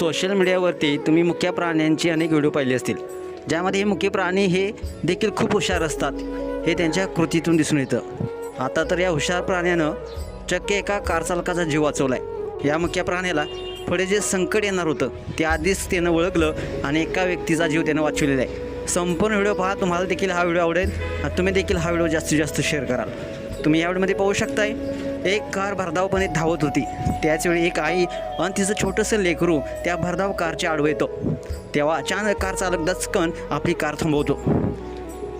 Social मीडियावरती तुम्ही मुख्य प्राण्यांची अनेक व्हिडिओ पाहिले असतील. ज्यामध्ये हे मुख्य प्राणी हे देखील खूप हुशार असतात. हे त्यांच्या कृतीतून दिसून येतं. आता तर या हुशार प्राण्यानं चक्क एका कारचालकाचा जीव वाचवला आहे या मुख्य प्राण्याला पुढे जे संकट येणार होतं ते आधीच त्यानं ओळखलं आणि एका व्यक्तीचा जीव त्यानं वाचवलेला आहे. संपूर्ण व्हिडिओ पहा तुम्हाला देखील हा व्हिडिओ आवडेल. आणि तुम्ही देखील हा व्हिडिओ जास्तीत जास्त शेअर कराल. तुम्ही या व्हिडिओमध्ये पाहू शकताय एक कार भरधावपणे धावत होती. त्याचवेळी एक आई आणि तिचं छोटंसं लेकरू त्या भरधाव कारच्या आडवं येतो. तेव्हा अचानक कार चालक दचकन आपली कार थांबवतो.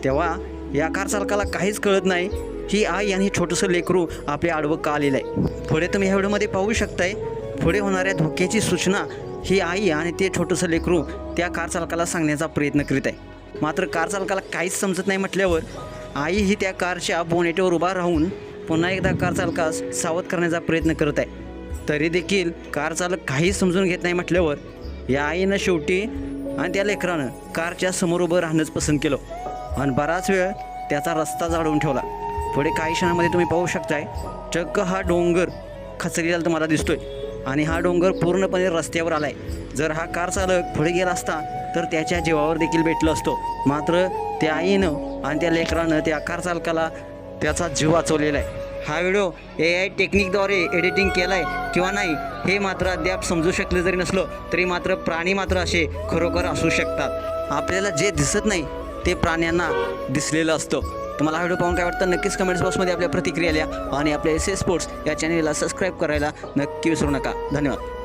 तेव्हा या कार चालकाला काहीच कळत नाही ही आई आणि हे छोटंसं लेकरू आपल्या आडवं का आलेलं आहे? पुढे तुम्ही ह्या व्हिडिओमध्ये पाहू शकताय पुढे होणाऱ्या धोक्याची सूचना ही आई आणि ते छोटंसं लेकरू त्या कार चालकाला सांगण्याचा प्रयत्न करीत आहे. मात्र कार चालकाला काहीच समजत नाही म्हटल्यावर आई ही त्या कारच्या बोनेटवर उभा राहून पुन्हा एकदा कार चालकास सावध करण्याचा प्रयत्न करत आहे. तरी देखील कार चालक काहीच समजून घेत नाही म्हटल्यावर या आईनं शेवटी आणि त्या लेकरानं कारच्या समोर उभं राहणंच पसंत केलं. आणि बराच वेळ त्याचा रस्ता जाळून ठेवला. पुढे काही क्षणामध्ये तुम्ही पाहू शकताय चक्क हा डोंगर खचलेला तुम्हाला दिसतोय. आणि हा डोंगर पूर्णपणे रस्त्यावर आलाय. जर हा कार चालक पुढे गेला असता तर त्याच्या जीवावर देखील भेटलो असतो. मात्र त्या आईनं आणि त्या लेकरानं त्या कार चालकाला त्याचा जीव वाचवलेला आहे. हा व्हिडिओ ए आय टेक्निकद्वारे एडिटिंग केला आहे किंवा नाही हे मात्र अद्याप समजू शकले जरी नसलो तरी मात्र प्राणी मात्र असे खरोखर असू शकतात. आपल्याला जे दिसत नाही ते प्राण्यांना दिसलेलं असतं. तुम्हाला हा व्हिडिओ पाहून काय वाटतं? नक्कीच कमेंट्स बॉक्समध्ये आपल्या प्रतिक्रिया लिहा आणि आपल्या एस एस स्पोर्ट्स या चॅनेलला सबस्क्राईब करायला नक्की विसरू नका. धन्यवाद.